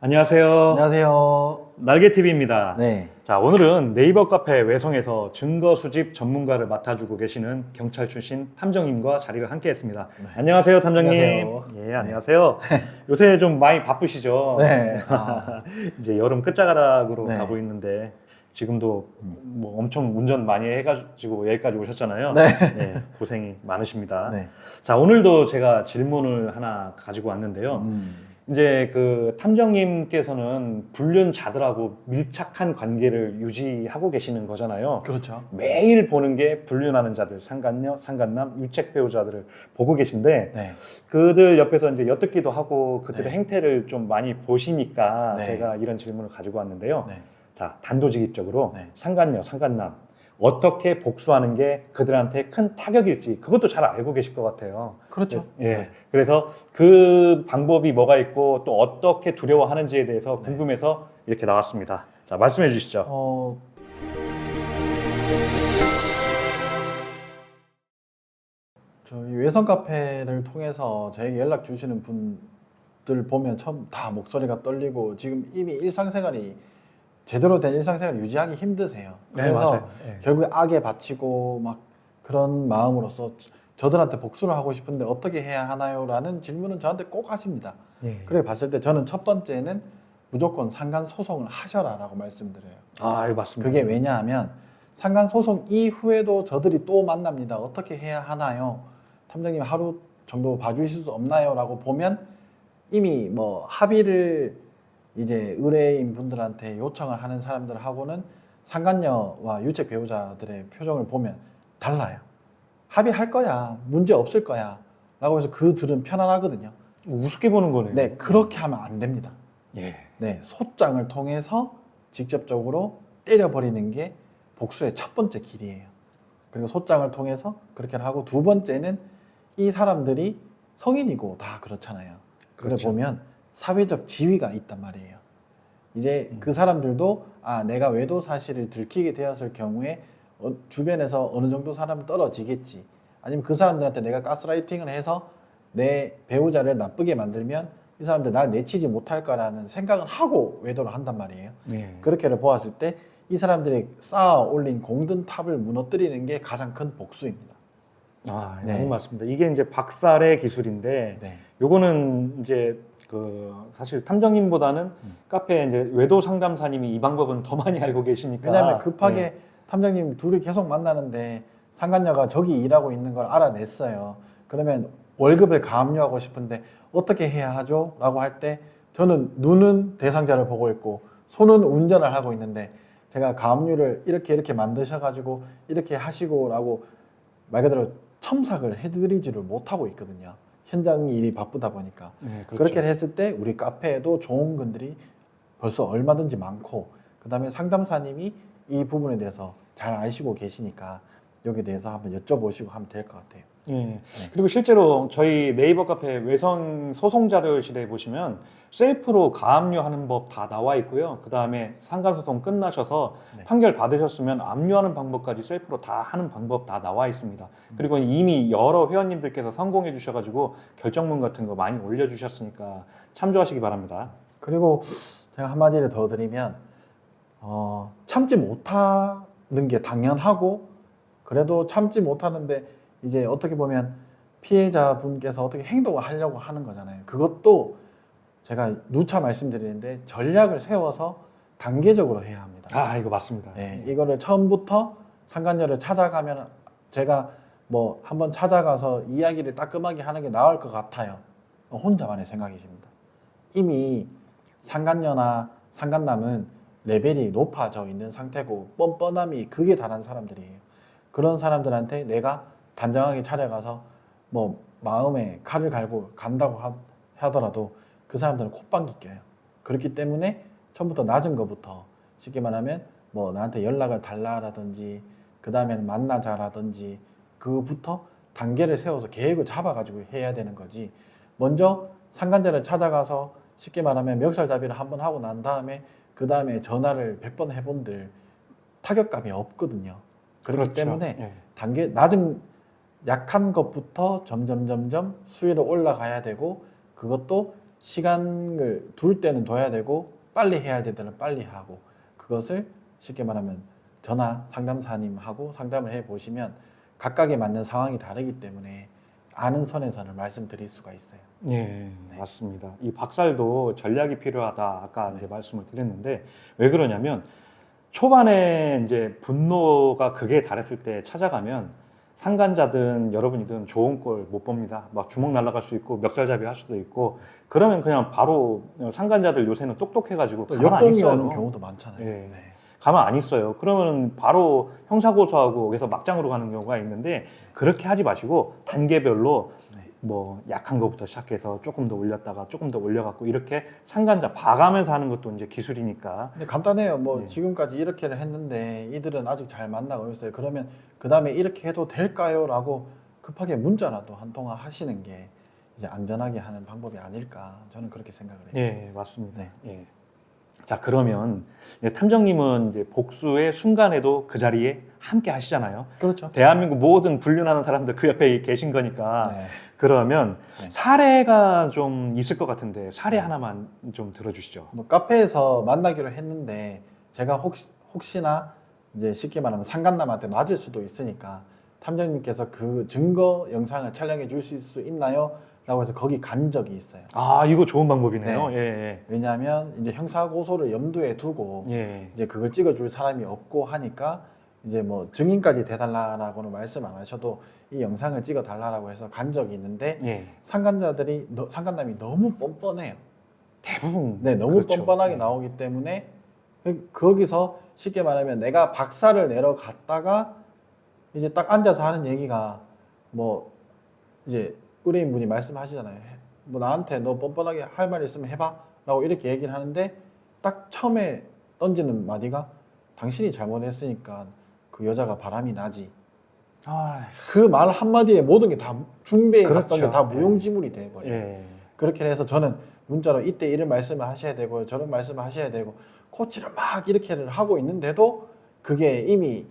안녕하세요. 안녕하세요. 날개TV입니다. 네. 자, 오늘은 네이버 카페 외성에서 증거 수집 전문가를 맡아주고 계시는 경찰 출신 탐정님과 자리를 함께 했습니다. 안녕하세요, 탐정님. 네. 안녕하세요. 예, 안녕하세요. 요새 좀 많이 바쁘시죠? 네. 아, 이제 여름 끝자락으로 네. 가고 있는데 지금도 뭐 엄청 운전 많이 해가지고 여기까지 오셨잖아요. 네. 고생이 많으십니다. 네. 자, 오늘도 제가 질문을 하나 가지고 왔는데요. 음, 이제 그 탐정님께서는 불륜자들하고 밀착한 관계를 유지하고 계시는 거잖아요. 그렇죠. 매일 보는 게 불륜하는 자들, 상간녀, 상간남, 유책 배우자들을 보고 계신데 네. 그들 옆에서 이제 엿듣기도 하고 그들의 네. 행태를 좀 많이 보시니까 네. 제가 이런 질문을 가지고 왔는데요. 네. 자, 단도직입적으로 네. 상간녀, 상간남 어떻게 복수하는 게 그들한테 큰 타격일지 그것도 잘 알고 계실 것 같아요. 그렇죠. 예. 그래서 그 방법이 뭐가 있고 또 어떻게 두려워하는지에 대해서 네. 궁금해서 이렇게 나왔습니다. 자, 말씀해 주시죠. 어, 저희 외성 카페를 통해서 저에게 연락 주시는 분들 보면 처음 다 목소리가 떨리고 지금 이미 일상생활이 제대로 된 일상생활을 유지하기 힘드세요. 그래서 맞아요. 예. 결국에 악에 바치고 막 그런 마음으로서 저들한테 복수를 하고 싶은데 어떻게 해야 하나요? 라는 질문은 저한테 꼭 하십니다. 예. 그래 봤을 때 저는 첫 번째는 무조건 상간 소송을 하셔라라고 말씀드려요. 아, 예, 맞습니다. 그게 왜냐하면 상간 소송 이후에도 저들이 또 만납니다. 어떻게 해야 하나요? 탐정님 하루 정도 봐주실 수 없나요?라고 보면 이미 뭐 합의를 이제 의뢰인 분들한테 요청을 하는 사람들하고는 상간녀와 유책 배우자들의 표정을 보면 달라요. 합의할 거야, 문제 없을 거야 라고 해서 그들은 편안하거든요. 우습게 보는 거네요. 네, 그렇게 하면 안 됩니다. 예. 네, 소장을 통해서 직접적으로 때려버리는 게 복수의 첫 번째 길이에요. 그리고 소장을 통해서 그렇게 하고 두 번째는 이 사람들이 성인이고 다 그렇잖아요. 그래 그렇죠. 보면 사회적 지위가 있단 말이에요. 이제 음. 그 사람들도 아 내가 외도 사실을 들키게 되었을 경우에 어, 주변에서 어느 정도 사람은 떨어지겠지. 아니면 그 사람들한테 내가 가스라이팅을 해서 내 배우자를 나쁘게 만들면 이 사람들 날 내치지 못할 거라는 생각을 하고 외도를 한단 말이에요. 예. 그렇게를 보았을 때 이 사람들이 쌓아 올린 공든 탑을 무너뜨리는 게 가장 큰 복수입니다. 아, 네. 너무 맞습니다. 이게 이제 박살의 기술인데 네. 요거는 이제 그 사실 탐정님보다는 음. 카페 이제 외도 상담사님이 이 방법은 더 많이 알고 계시니까 왜냐하면 급하게 네. 탐정님 둘이 계속 만나는데 상간녀가 저기 일하고 있는 걸 알아냈어요. 그러면 월급을 가압류하고 싶은데 어떻게 해야 하죠? 라고 할 때 저는 눈은 대상자를 보고 있고 손은 운전을 하고 있는데 제가 가압류를 이렇게 이렇게 만드셔가지고 이렇게 하시고 라고 말 그대로 첨삭을 해드리지를 못하고 있거든요. 현장 일이 바쁘다 보니까. 네, 그렇죠. 그렇게 했을 때 우리 카페에도 좋은 분들이 벌써 얼마든지 많고 그다음에 상담사님이 이 부분에 대해서 잘 아시고 계시니까 여기에 대해서 한번 여쭤보시고 하면 될 것 같아요. 예. 그리고 실제로 저희 네이버 카페 외선 소송 자료실에 보시면 셀프로 가압류하는 법 다 나와 있고요. 그 다음에 상간 소송 끝나셔서 네. 판결 받으셨으면 압류하는 방법까지 셀프로 다 하는 방법 다 나와 있습니다. 그리고 이미 여러 회원님들께서 성공해 주셔가지고 결정문 같은 거 많이 올려주셨으니까 참조하시기 바랍니다. 그리고 제가 한마디를 더 드리면 어, 참지 못하는 게 당연하고 그래도 참지 못하는데 이제 어떻게 보면 피해자분께서 어떻게 행동을 하려고 하는 거잖아요. 그것도 제가 누차 말씀드리는데 전략을 세워서 단계적으로 해야 합니다. 아 이거 맞습니다. 네, 이거를 처음부터 상간녀를 찾아가면 제가 뭐 한번 찾아가서 이야기를 따끔하게 하는 게 나을 것 같아요. 혼자만의 생각이십니다. 이미 상간녀나 상간남은 레벨이 높아져 있는 상태고 뻔뻔함이 극에 달한 사람들이에요. 그런 사람들한테 내가 단정하게 차려가서 뭐 마음에 칼을 갈고 간다고 하, 하더라도 그 사람들은 콧방귀 껴요. 그렇기 때문에 처음부터 낮은 것부터 쉽게 말하면 뭐 나한테 연락을 달라라든지 그 다음에는 만나자라든지 그부터 단계를 세워서 계획을 잡아가지고 해야 되는 거지. 먼저 상간자를 찾아가서 쉽게 말하면 멱살잡이를 한번 하고 난 다음에 그 다음에 전화를 100번 해본들 타격감이 없거든요. 그렇기 그렇죠. 때문에 예. 단계 낮은 약한 것부터 점점 점점 수위로 올라가야 되고 그것도 시간을 둘 때는 둬야 되고 빨리 해야 될 때는 빨리 하고 그것을 쉽게 말하면 전화 상담사님하고 상담을 해 보시면 각각에 맞는 상황이 다르기 때문에 아는 선에서는 말씀드릴 수가 있어요. 예, 맞습니다. 이 박살도 전략이 필요하다. 아까 이제 말씀을 드렸는데 왜 그러냐면 초반에 이제 분노가 극에 달했을 때 찾아가면 상간자든 여러분이든 좋은 꼴못 봅니다. 막 주먹 날아갈 수 있고 멱살잡이 할 수도 있고 그러면 그냥 바로 상간자들 요새는 똑똑해가지고 또 가만 안 역동이 있어요. 오는 경우도 많잖아요. 예. 네. 가만 안 있어요. 그러면 바로 형사고소하고 그래서 막장으로 가는 경우가 있는데 그렇게 하지 마시고 단계별로 네. 뭐 약한 것부터 시작해서 조금 더 올렸다가 조금 더 올려갖고 이렇게 상간자 봐가면서 하는 것도 이제 기술이니까 근데 간단해요. 뭐 네. 지금까지 이렇게를 했는데 이들은 아직 잘 만나고 있어요. 그러면 그 다음에 이렇게 해도 될까요?라고 급하게 문자라도 한 통화 하시는 게 이제 안전하게 하는 방법이 아닐까 저는 그렇게 생각을 해요. 예 맞습니다. 네. 예. 자 그러면 이제 탐정님은 이제 복수의 순간에도 그 자리에 함께 하시잖아요. 그렇죠. 대한민국 모든 불륜하는 사람들 그 옆에 계신 거니까 네. 그러면 네. 사례가 좀 있을 것 같은데 사례 하나만 좀 들어주시죠. 뭐 카페에서 만나기로 했는데 제가 혹시, 혹시나 이제 쉽게 말하면 상간남한테 맞을 수도 있으니까 탐정님께서 그 증거 영상을 촬영해 주실 수 있나요? 라고 해서 거기 간 적이 있어요. 아 이거 좋은 방법이네요. 예, 왜냐하면 이제 형사 고소를 염두에 두고 예. 예. 이제 그걸 찍어줄 사람이 없고 하니까 이제 뭐 증인까지 대달라라고는 말씀 안 하셔도 이 영상을 찍어달라고 해서 간 적이 있는데 예. 상간자들이 너- 상간남이 너무 뻔뻔해요. 대부분 네, 너무 그렇죠. 뻔뻔하게 예. 나오기 때문에 그- 거기서 쉽게 말하면 내가 박사를 내러 갔다가 이제 딱 앉아서 하는 얘기가 뭐 이제 의뢰인 분이 말씀하시잖아요. 해- 뭐 나한테 너 뻔뻔하게 할 말 있으면 해봐라고 이렇게 얘기를 하는데 딱 처음에 던지는 마디가 당신이 잘못했으니까 그 여자가 바람이 나지. 아, 그 말 한마디에 모든 게다 준비해 갔던 그렇죠. 게다 무용지물이 돼버려요. 예. 그렇게 해서 저는 문자로 이때 이런 말씀을 하셔야 되고 저런 말씀을 하셔야 되고 코치를 막 이렇게를 하고 있는데도 그게 이미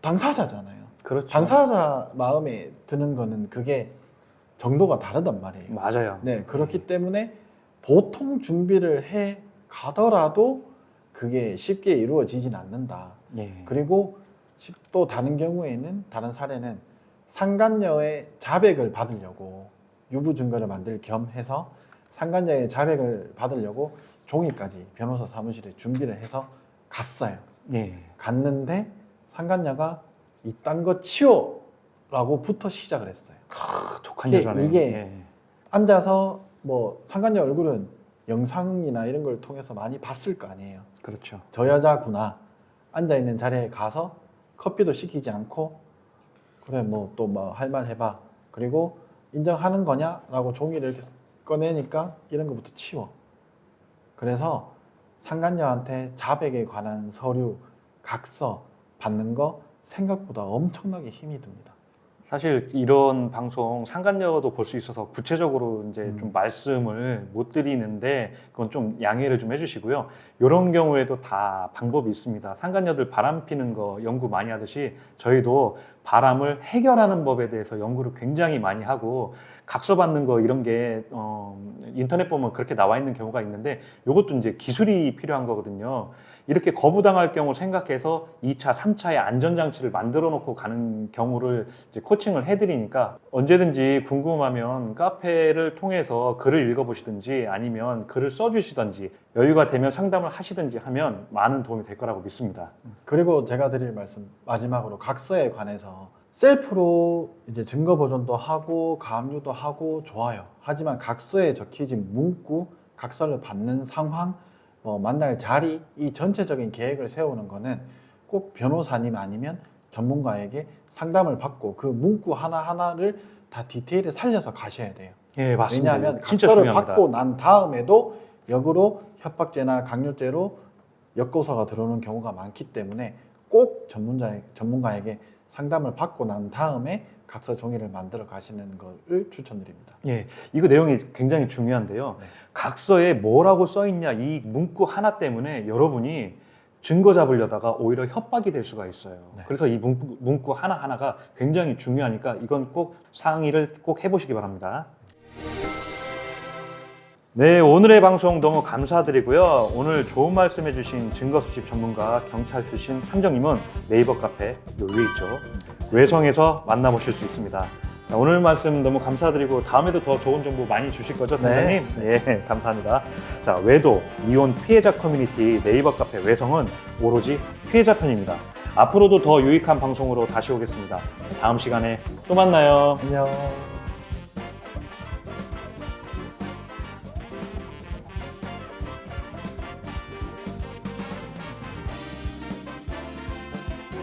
당사자잖아요. 그렇죠. 당사자 마음에 드는 거는 그게 정도가 다르단 말이에요. 맞아요. 네, 그렇기 때문에 보통 준비를 해 가더라도 그게 쉽게 이루어지진 않는다. 예. 그리고 시- 또 다른 경우에는 다른 사례는 상간녀의 자백을 받으려고 유부 증거를 만들 겸 해서 상간녀의 자백을 받으려고 종이까지 변호사 사무실에 준비를 해서 갔어요. 예. 갔는데 상간녀가 이딴 거 치워라고부터 시작을 했어요. 크, 독한 여자네. 이게 예. 앉아서 뭐 상간녀 얼굴은 영상이나 이런 걸 통해서 많이 봤을 거 아니에요. 그렇죠. 저 여자구나 앉아 있는 자리에 가서 커피도 시키지 않고 그래 뭐 또 뭐 할 말 해봐 그리고 인정하는 거냐라고 종이를 이렇게 꺼내니까 이런 것부터 치워 그래서 상간녀한테 자백에 관한 서류 각서 받는 거 생각보다 엄청나게 힘이 듭니다. 사실 이런 방송 상간녀도 볼 수 있어서 구체적으로 이제 음. 좀 말씀을 못 드리는데 그건 좀 양해를 좀 해주시고요. 이런 경우에도 다 방법이 있습니다. 상간녀들 바람 피는 거 연구 많이 하듯이 저희도 바람을 해결하는 법에 대해서 연구를 굉장히 많이 하고 각서 받는 거 이런 게 어, 인터넷 보면 그렇게 나와 있는 경우가 있는데 이것도 이제 기술이 필요한 거거든요. 이렇게 거부당할 경우 생각해서 2차, 3차의 안전장치를 만들어 놓고 가는 경우를 코칭을 해드리니까 언제든지 궁금하면 카페를 통해서 글을 읽어보시든지 아니면 글을 써주시든지 여유가 되면 상담을 하시든지 하면 많은 도움이 될 거라고 믿습니다. 그리고 제가 드릴 말씀 마지막으로 각서에 관해서 셀프로 이제 증거 보존도 하고 가압류도 하고 좋아요. 하지만 각서에 적혀진 문구, 각서를 받는 상황, 뭐 만날 자리 이 전체적인 계획을 세우는 거는 꼭 변호사님 아니면 전문가에게 상담을 받고 그 문구 하나 하나를 다 디테일을 살려서 가셔야 돼요. 예, 맞습니다. 왜냐하면 각서를. 받고 난 다음에도 역으로 협박죄나 강요죄로 역고서가 들어오는 경우가 많기 때문에 꼭 전문자 전문가에게 상담을 받고 난 다음에 각서 종이를 만들어 가시는 것을 추천드립니다. 예, 이거 내용이 굉장히 중요한데요. 네. 각서에 뭐라고 써 있냐 이 문구 하나 때문에 여러분이 증거 잡으려다가 오히려 협박이 될 수가 있어요. 네. 그래서 이 문구, 문구 하나 하나가 굉장히 중요하니까 이건 꼭 상의를 꼭 해보시기 바랍니다. 네, 오늘의 방송 너무 감사드리고요. 오늘 좋은 말씀 해주신 증거수집 전문가 경찰 출신 탐정님은 네이버 카페 요 위에 있죠. 외성에서 만나보실 수 있습니다. 자, 오늘 말씀 너무 감사드리고 다음에도 더 좋은 정보 많이 주실 거죠, 탐정님? 네, 감사합니다. 자, 외도 이혼 피해자 커뮤니티 네이버 카페 외성은 오로지 피해자 편입니다. 앞으로도 더 유익한 방송으로 다시 오겠습니다. 다음 시간에 또 만나요. 안녕.